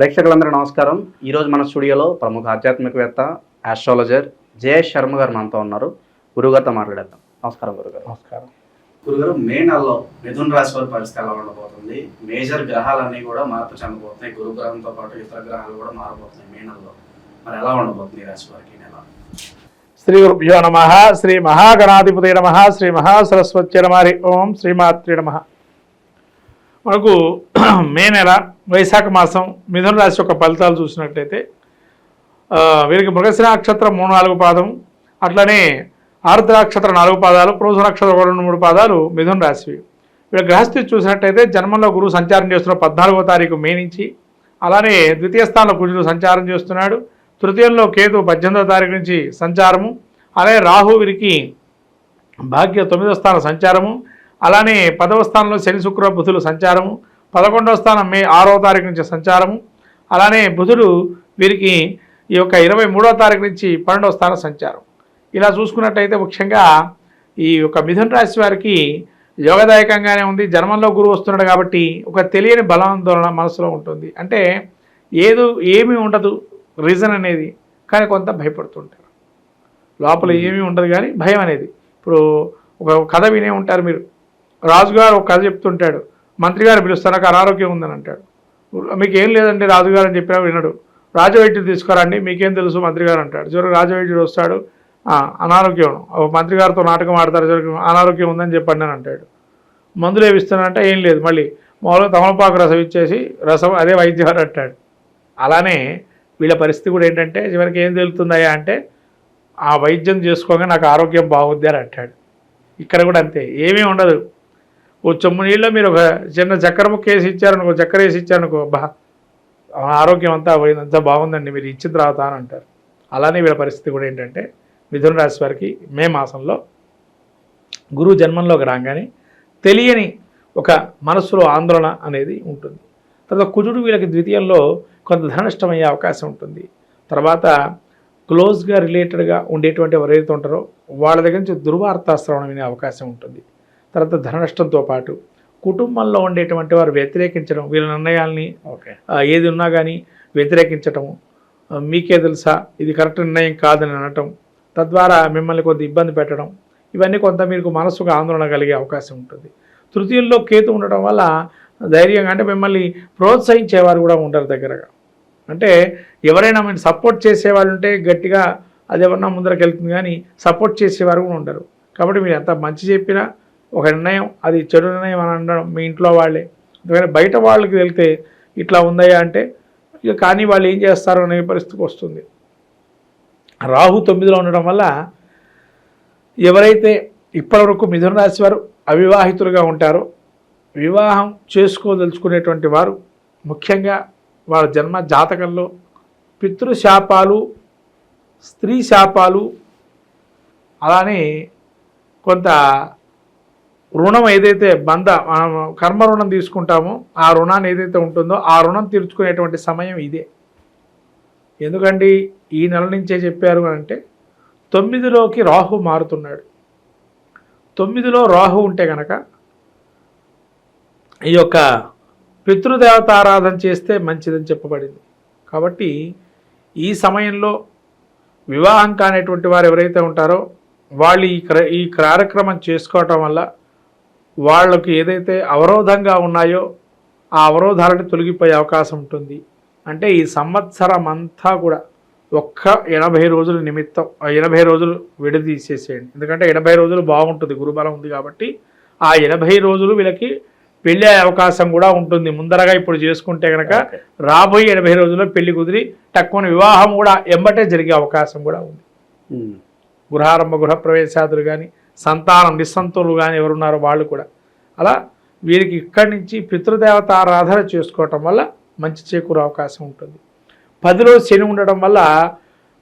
ప్రేక్షకులందరూ నమస్కారం. ఈరోజు మన స్టూడియోలో ప్రముఖ ఆధ్యాత్మికవేత్త ఆస్ట్రాలజర్ జయేష్ శర్మ గారు మనతో ఉన్నారు. గురుగారితో మాట్లాడేద్దాం. నమస్కారం గురుగారు. నమస్కారం. గురుగారు మే నెలలో మిథున రాశి వారి పరిస్థితి ఎలా ఉండబోతుంది? మేజర్ గ్రహాలన్నీ కూడా మార్పు చెందబోతున్నాయి గురు గ్రహంతో పాటు ఇతర గ్రహాలు కూడా మారబోతున్నాయి మే నెలలో. మరి ఎలా ఉండబోతుంది రాశి వారికి నెల? శ్రీ గురుభ్యో నమ శ్రీ మహాగణాధిపతి నమ శ్రీ మహాసరస్వతి నమ హరి ఓం శ్రీమాత్రి నమ. మనకు మే నెల వైశాఖ మాసం మిథున రాశి యొక్క ఫలితాలు చూసినట్లయితే వీరికి మృగశిర నక్షత్రం మూడు నాలుగు పాదం అట్లనే ఆరుద్ర నక్షత్రం నాలుగు పాదాలు పురుష నక్షత్రం రెండు మూడు పాదాలు మిథున రాశివి. వీళ్ళ గ్రహస్థితి చూసినట్టయితే జన్మంలో గురువు సంచారం చేస్తున్న పద్నాలుగో తారీఖు మే నుంచి అలానే ద్వితీయ స్థానంలో కుజుడు సంచారం చేస్తున్నాడు. తృతీయంలో కేతు పద్దెనిమిదో తారీఖు నుంచి సంచారము అలాగే రాహు వీరికి భాగ్య తొమ్మిదవ స్థానం సంచారము అలానే పదవ స్థానంలో శని శుక్ర బుధులు సంచారము పదకొండవ స్థానం మే ఆరవ తారీఖు నుంచి సంచారము. అలానే బుధుడు వీరికి ఈ యొక్క ఇరవై మూడవ తారీఖు నుంచి పన్నెండవ స్థానం సంచారం. ఇలా చూసుకున్నట్టయితే ముఖ్యంగా ఈ యొక్క మిథున రాశి వారికి యోగదాయకంగానే ఉంది. జన్మంలో గురువు వస్తున్నాడు కాబట్టి ఒక తెలియని బలాందోళన మనసులో ఉంటుంది. అంటే ఏదో ఏమీ ఉండదు రీజన్ అనేది. కానీ కొంత భయపడుతుంటారు. లోపల ఏమీ ఉండదు కానీ భయం అనేది. ఇప్పుడు ఒక కథ వినే ఉంటారు మీరు. రాజుగారు ఒక కథ చెప్తుంటాడు. మంత్రి గారు పిలుస్తాను నాకు అనారోగ్యం ఉందని అంటాడు. మీకు ఏం లేదండి రాజుగారు అని చెప్పినా వినడు. రాజవైద్యుడు తీసుకురండి మీకేం తెలుసు మంత్రి గారు అంటాడు. చివరికి రాజవైద్యుడు వస్తాడు అనారోగ్యం ఓ మంత్రి గారితో నాటకం ఆడతారు చివరికి అనారోగ్యం ఉందని చెప్పండి అని అంటాడు. మందులు ఏమిస్తానంటే ఏం లేదు మళ్ళీ మామూలుగా తమలపాకు రసం ఇచ్చేసి రసం అదే వైద్యం అని అంటాడు. అలానే వీళ్ళ పరిస్థితి కూడా ఏంటంటే చివరికి ఏం తెలుతుందయ్యా అంటే ఆ వైద్యం చేసుకోగా నాకు ఆరోగ్యం బాగుంది అని అంటాడు. ఇక్కడ కూడా అంతే ఏమీ ఉండదు. ఓ చెమ్ము నీళ్ళలో మీరు ఒక చిన్న చక్కెర ముక్క వేసి ఇచ్చారనుకో చక్కెర వేసి ఇచ్చారనుకో బా ఆరోగ్యం అంతా పోయిందంతా బాగుందండి మీరు ఇచ్చిన తర్వాత అని అంటారు. అలానే వీళ్ళ పరిస్థితి కూడా ఏంటంటే మిథున రాశి వారికి మే మాసంలో గురువు జన్మంలోకి రాగానే తెలియని ఒక మనస్సులో ఆందోళన అనేది ఉంటుంది. తర్వాత కుజుడు వీళ్ళకి ద్వితీయంలో కొంత ధనష్టం అయ్యే అవకాశం ఉంటుంది. తర్వాత క్లోజ్గా రిలేటెడ్గా ఉండేటువంటి ఎవరైతే ఉంటారో వాళ్ళ దగ్గర నుంచి దుర్వార్త శ్రవణం వినే అవకాశం ఉంటుంది. తర్వాత ధన నష్టంతో పాటు కుటుంబంలో ఉండేటువంటి వారు వ్యతిరేకించడం వీళ్ళ నిర్ణయాల్ని ఏది ఉన్నా కానీ వ్యతిరేకించటం మీకే తెలుసా? ఇది కరెక్ట్ నిర్ణయం కాదని అనటం తద్వారా మిమ్మల్ని కొంత ఇబ్బంది పెట్టడం ఇవన్నీ కొంత మీకు మనసుకు ఆందోళన కలిగే అవకాశం ఉంటుంది. తృతీయంలో కేతు ఉండటం వల్ల ధైర్యంగా అంటే మిమ్మల్ని ప్రోత్సహించేవారు కూడా ఉంటారు దగ్గరగా. అంటే ఎవరైనా మీరు సపోర్ట్ చేసేవాళ్ళు ఉంటే గట్టిగా అది ఎవరన్నా ముందరకు వెళ్తుంది కానీ సపోర్ట్ చేసేవారు కూడా ఉండరు. కాబట్టి మీరు ఎంత మంచి చెప్పినా ఒక నిర్ణయం అది చెడు నిర్ణయం అని అనడం మీ ఇంట్లో వాళ్ళే. ఎందుకంటే బయట వాళ్ళకి వెళ్తే ఇట్లా ఉందయ్యా అంటే ఇక కానీ వాళ్ళు ఏం చేస్తారు అనే పరిస్థితికి వస్తుంది. రాహు తొమ్మిదిలో ఉండడం వల్ల ఎవరైతే ఇప్పటివరకు మిథున రాశి వారు అవివాహితులుగా ఉంటారో వివాహం చేసుకోదలుచుకునేటువంటి వారు ముఖ్యంగా వాళ్ళ జన్మ జాతకంలో పితృశాపాలు స్త్రీ శాపాలు అలానే కొంత రుణం ఏదైతే బంధ కర్మ రుణం తీసుకుంటామో ఆ రుణాన్ని ఏదైతే ఉంటుందో ఆ రుణం తీర్చుకునేటువంటి సమయం ఇదే. ఎందుకండి? ఈ నెల నుంచే చెప్పారు అంటే తొమ్మిదిలోకి రాహు మారుతున్నాడు. తొమ్మిదిలో రాహు ఉంటే కనుక ఈ యొక్క పితృదేవత ఆరాధన చేస్తే మంచిదని చెప్పబడింది. కాబట్టి ఈ సమయంలో వివాహం కానిటువంటి వారు ఎవరైతే ఉంటారో వాళ్ళు ఈ క్ర ఈ కార్యక్రమం చేసుకోవటం వల్ల వాళ్ళకి ఏదైతే అవరోధంగా ఉన్నాయో ఆ అవరోధాలను తొలగిపోయే అవకాశం ఉంటుంది అంటే ఈ సంవత్సరం అంతా కూడా ఒక్క ఎనభై రోజుల నిమిత్తం ఆ ఎనభై రోజులు విడదీసేసేయండి ఎందుకంటే ఎనభై రోజులు బాగుంటుంది గురుబలం ఉంది కాబట్టి ఆ ఎనభై రోజులు వీళ్ళకి పెళ్ళి అవకాశం కూడా ఉంటుంది ముందరగా ఇప్పుడు చేసుకుంటే కనుక. రాబోయే ఎనభై రోజుల్లో పెళ్ళి కుదిరి తక్కువ వివాహం కూడా ఎంబటే జరిగే అవకాశం కూడా ఉంది. గృహారంభ గృహప్రవేశాదులు కానీ సంతానం నిస్సంతులు కానీ ఎవరున్నారో వాళ్ళు కూడా. అలా వీరికి ఇక్కడి నుంచి పితృదేవత ఆరాధన చేసుకోవటం వల్ల మంచి చేకూరే అవకాశం ఉంటుంది. పదిలో శని ఉండటం వల్ల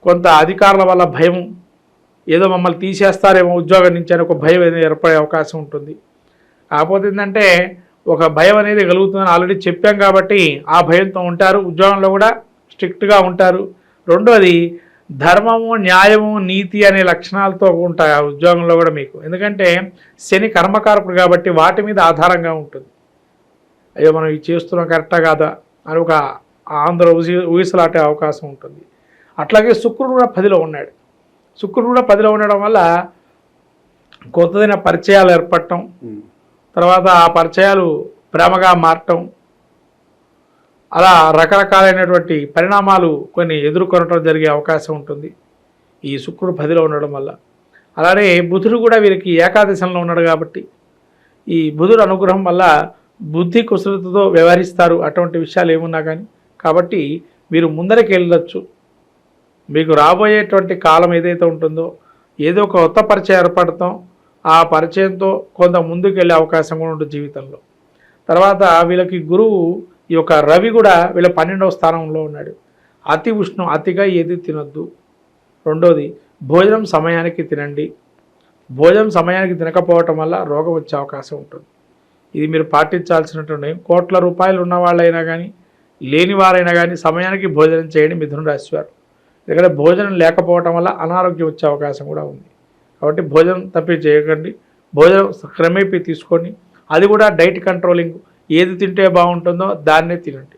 కొంత అధికారుల వల్ల భయం ఏదో మమ్మల్ని తీసేస్తారేమో ఉద్యోగం నుంచి అని ఒక భయం అనేది ఏర్పడే అవకాశం ఉంటుంది. కాకపోతే ఏంటంటే ఒక భయం అనేది కలుగుతుందని ఆల్రెడీ చెప్పాం కాబట్టి ఆ భయంతో ఉంటారు ఉద్యోగంలో కూడా స్ట్రిక్ట్గా ఉంటారు. రెండోది ధర్మము న్యాయము నీతి అనే లక్షణాలతో ఉంటాయి ఆ ఉద్యోగంలో కూడా మీకు. ఎందుకంటే శని కర్మకారకుడు కాబట్టి వాటి మీద ఆధారంగా ఉంటుంది. అయ్యో మనం ఇది చేస్తున్నాం కరెక్టా కాదా అని ఒక ఆంధ్ర ఊసి ఊగిసలాటే అవకాశం ఉంటుంది. అట్లాగే శుక్రుడు కూడా పదిలో ఉన్నాడు. శుక్రుడు కూడా పదిలో ఉండడం వల్ల కొత్తదైన పరిచయాలు ఏర్పడటం. తర్వాత ఆ పరిచయాలు ప్రేమగా మారటం అలా రకరకాలైనటువంటి పరిణామాలు కొన్ని ఎదుర్కొనటం జరిగే అవకాశం ఉంటుంది. ఈ శుక్రుడు పదిలో ఉండడం వల్ల. అలానే బుధుడు కూడా వీరికి ఏకాదశంలో ఉన్నాడు కాబట్టి. ఈ బుధుడు అనుగ్రహం వల్ల బుద్ధి కుశలతతో వ్యవహరిస్తారు అటువంటి విషయాలు ఏమున్నా కానీ. కాబట్టి మీరు ముందరికి వెళ్ళొచ్చు. మీకు రాబోయేటువంటి కాలం ఏదైతే ఉంటుందో ఏదో ఒక కొత్త పరిచయం ఏర్పడతాం ఆ పరిచయంతో కొంత ముందుకు వెళ్ళే అవకాశం కూడా ఉంటుంది జీవితంలో. తర్వాత వీళ్ళకి గురువు ఈ యొక్క రవి కూడా వీళ్ళ పన్నెండవ స్థానంలో ఉన్నాడు. అతి ఉష్ణం అతిగా ఏది తినొద్దు. రెండోది భోజనం సమయానికి తినండి. భోజనం సమయానికి తినకపోవటం వల్ల రోగం వచ్చే అవకాశం ఉంటుంది. ఇది మీరు పాటించాల్సినటువంటి కోట్ల రూపాయలు ఉన్న వాళ్ళైనా కానీ లేని వారైనా కానీ సమయానికి భోజనం చేయండి మిథున రాశి వారు. ఎందుకంటే భోజనం లేకపోవటం వల్ల అనారోగ్యం వచ్చే అవకాశం కూడా ఉంది. కాబట్టి భోజనం తప్పి చేయకండి. భోజనం క్రమేపీ తీసుకొని అది కూడా డైట్ కంట్రోలింగ్ ఏది తింటే బాగుంటుందో దాన్నే తినండి.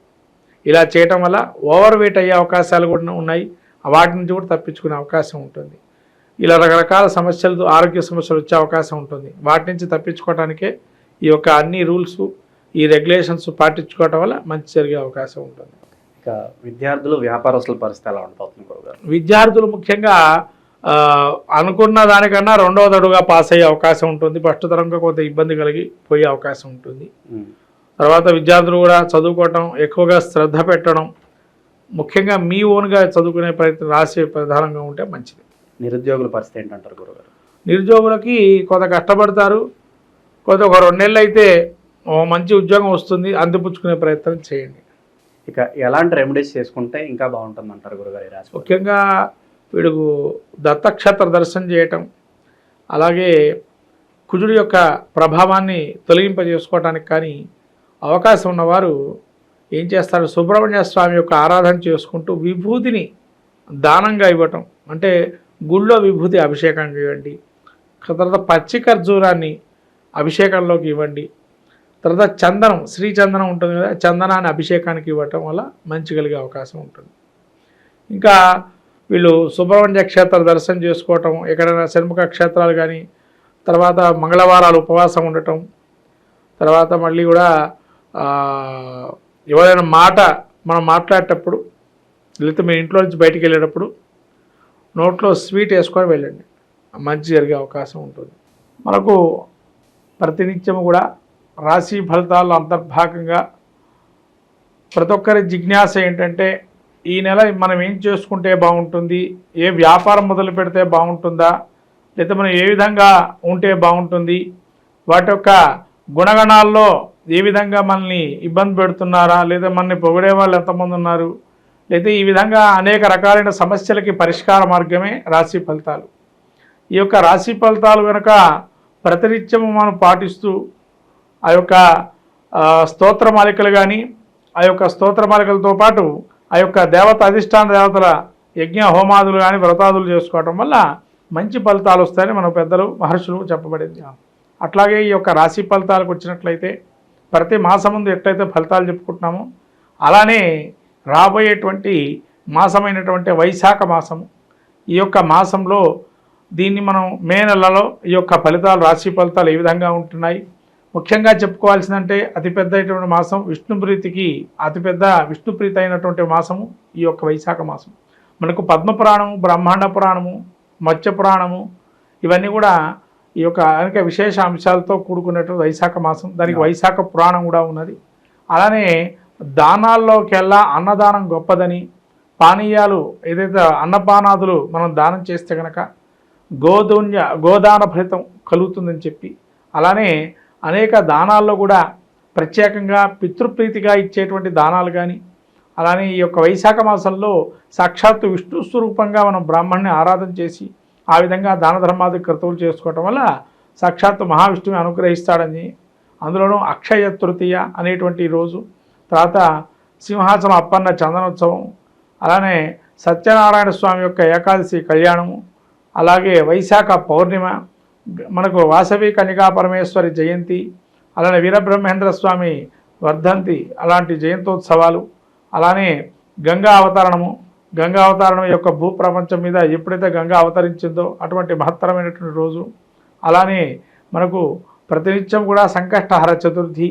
ఇలా చేయటం వల్ల ఓవర్ వెయిట్ అయ్యే అవకాశాలు కూడా ఉన్నాయి. వాటి నుంచి కూడా తప్పించుకునే అవకాశం ఉంటుంది. ఇలా రకరకాల సమస్యలు ఆరోగ్య సమస్యలు వచ్చే అవకాశం ఉంటుంది. వాటి నుంచి తప్పించుకోవడానికే ఈ యొక్క అన్ని రూల్స్ ఈ రెగ్యులేషన్స్ పాటించుకోవటం వల్ల మంచి జరిగే అవకాశం ఉంటుంది. ఇక విద్యార్థులు వ్యాపారస్తుల పరిస్థితి ఎలా గురుగారు విద్యార్థులు ముఖ్యంగా అనుకున్న దానికన్నా రెండవ తడుగా పాస్ అయ్యే అవకాశం ఉంటుంది. ఫస్ట్ తరంగా కొంత ఇబ్బంది కలిగి పోయే అవకాశం ఉంటుంది. తర్వాత విద్యార్థులు కూడా చదువుకోవటం ఎక్కువగా శ్రద్ధ పెట్టడం ముఖ్యంగా మీ ఓన్గా చదువుకునే ప్రయత్నం రాసే ప్రధానంగా ఉంటే మంచిది. నిరుద్యోగుల పరిస్థితి ఏంటంటారు గురుగారు? నిరుద్యోగులకి కొంత కష్టపడతారు కొంత ఒక రెండు నెలలు అయితే మంచి ఉద్యోగం వస్తుంది అందిపుచ్చుకునే ప్రయత్నం చేయండి. ఇక ఎలాంటి రెమెడీస్ చేసుకుంటే ఇంకా బాగుంటుంది అంటారు గురుగారు రాశి వారు? ముఖ్యంగా వీడుకు దత్తక్షేత్ర దర్శనం చేయటం అలాగే కుజుడి యొక్క ప్రభావాన్ని తొలగింపజేసుకోవటానికి కానీ అవకాశం ఉన్నవారు ఏం చేస్తారు? సుబ్రహ్మణ్య స్వామి యొక్క ఆరాధన చేసుకుంటూ విభూతిని దానంగా ఇవ్వటం. అంటే గుళ్ళో విభూతి అభిషేకం ఇవ్వండి తర్వాత పచ్చి ఖర్జూరాన్ని అభిషేకంలోకి ఇవ్వండి. తర్వాత చందనం శ్రీ చందనం ఉంటుంది కదా చందనాన్ని అభిషేకానికి ఇవ్వటం వల్ల మంచి కలిగే అవకాశం ఉంటుంది. ఇంకా వీళ్ళు సుబ్రహ్మణ్య క్షేత్ర దర్శనం చేసుకోవటం ఎక్కడైనా శనిముఖ క్షేత్రాలు కానీ తర్వాత మంగళవారాలు ఉపవాసం ఉండటం తర్వాత మళ్ళీ కూడా ఎవరైనా మాట మనం మాట్లాడేటప్పుడు లేకపోతే మీ ఇంట్లో నుంచి బయటికి వెళ్ళేటప్పుడు నోట్లో స్వీట్ వేసుకొని వెళ్ళండి. మంచి జరిగే అవకాశం ఉంటుంది. మనకు ప్రతినిత్యం కూడా రాశి ఫలితాల్లో అంతర్భాగంగా ప్రతి ఒక్కరి జిజ్ఞాస ఏంటంటే ఈ నెల మనం ఏం చేసుకుంటే బాగుంటుంది? ఏ వ్యాపారం మొదలు పెడితే బాగుంటుందా? లేదా మనం ఏ విధంగా ఉంటే బాగుంటుంది? వాటి యొక్క గుణగణాల్లో ఏ విధంగా మనల్ని ఇబ్బంది పెడుతున్నారా? లేదా మనల్ని పొగిడే వాళ్ళు ఎంతమంది ఉన్నారు? లేదా ఈ విధంగా అనేక రకాలైన సమస్యలకి పరిష్కార మార్గమే రాశి ఫలితాలు. ఈ యొక్క రాశి ఫలితాలు కనుక ప్రతినిత్యము మనం పాటిస్తూ ఆ యొక్క ఆ, స్తోత్రమాలికలు కానీ ఆ యొక్క స్తోత్రమాలికలతో పాటు ఆ యొక్క దేవత అధిష్టాన దేవతల యజ్ఞ హోమాదులు కానీ వ్రతాదులు చేసుకోవటం వల్ల మంచి ఫలితాలు వస్తాయని మన పెద్దలు మహర్షులు చెప్పబడింది. అట్లాగే ఈ యొక్క రాశి ఫలితాలకు వచ్చినట్లయితే ప్రతి మాసం ముందు ఎట్లయితే ఫలితాలు చెప్పుకుంటున్నామో అలానే రాబోయేటువంటి మాసమైనటువంటి వైశాఖ మాసము ఈ యొక్క మాసంలో దీన్ని మనం మే నెలలో ఈ యొక్క ఫలితాలు రాశి ఫలితాలు ఏ విధంగా ఉంటున్నాయి? ముఖ్యంగా చెప్పుకోవాల్సిందంటే అతిపెద్ద అయినటువంటి మాసం విష్ణుప్రీతికి అతిపెద్ద విష్ణుప్రీతి అయినటువంటి మాసము ఈ యొక్క వైశాఖ మాసం మనకు పద్మపురాణము బ్రహ్మాండ పురాణము మత్స్య పురాణము ఇవన్నీ కూడా ఈ యొక్క అనేక విశేష అంశాలతో కూడుకున్నటువంటి వైశాఖ మాసం. దానికి వైశాఖ పురాణం కూడా ఉన్నది. అలానే దానాల్లోకెల్లా అన్నదానం గొప్పదని పానీయాలు ఏదైతే అన్నపానాదులు మనం దానం చేస్తే కనుక గోధున్య గోదాన ఫలితం కలుగుతుందని చెప్పి అలానే అనేక దానాల్లో కూడా ప్రత్యేకంగా పితృప్రీతిగా ఇచ్చేటువంటి దానాలు కానీ అలానే ఈ యొక్క వైశాఖ మాసంలో సాక్షాత్తు విష్ణు స్వరూపంగా మనం బ్రాహ్మణ్ణి ఆరాధన చేసి ఆ విధంగా దాన ధర్మాది క్రతువులు చేసుకోవటం వల్ల సాక్షాత్తు మహావిష్ణువు అనుగ్రహిస్తాడని అందులోనూ అక్షయ తృతీయ అనేటువంటి రోజు తర్వాత సింహాసనం అప్పన్న చందనోత్సవం అలానే సత్యనారాయణ స్వామి యొక్క ఏకాదశి కళ్యాణము అలాగే వైశాఖ పౌర్ణిమ మనకు వాసవి కనికా పరమేశ్వరి జయంతి అలానే వీరబ్రహ్మేంద్ర స్వామి వర్ధంతి అలాంటి జయంతోత్సవాలు అలానే గంగా అవతరణము గంగా అవతారణం యొక్క భూప్రపంచం మీద ఎప్పుడైతే గంగా అవతరించిందో అటువంటి మహత్తరమైనటువంటి రోజు. అలానే మనకు ప్రతినిత్యం కూడా సంకష్టహర చతుర్థి.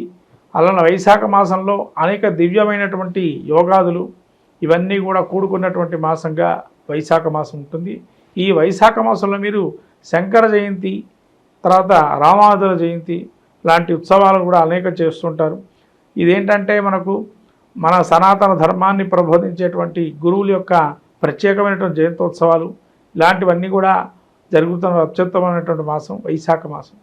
అలానే వైశాఖ మాసంలో అనేక దివ్యమైనటువంటి యోగాదులు ఇవన్నీ కూడా కూడుకున్నటువంటి మాసంగా వైశాఖ మాసం ఉంటుంది. ఈ వైశాఖ మాసంలో మీరు శంకర జయంతి తర్వాత రామాదుల జయంతి లాంటి ఉత్సవాలు కూడా అనేక చేస్తుంటారు. ఇదేంటంటే మనకు మన సనాతన ధర్మాన్ని ప్రబోధించేటువంటి గురువుల యొక్క ప్రత్యేకమైనటువంటి జయంతోత్సవాలు ఇలాంటివన్నీ కూడా జరుగుతున్న అత్యుత్తమైనటువంటి మాసం వైశాఖ మాసం.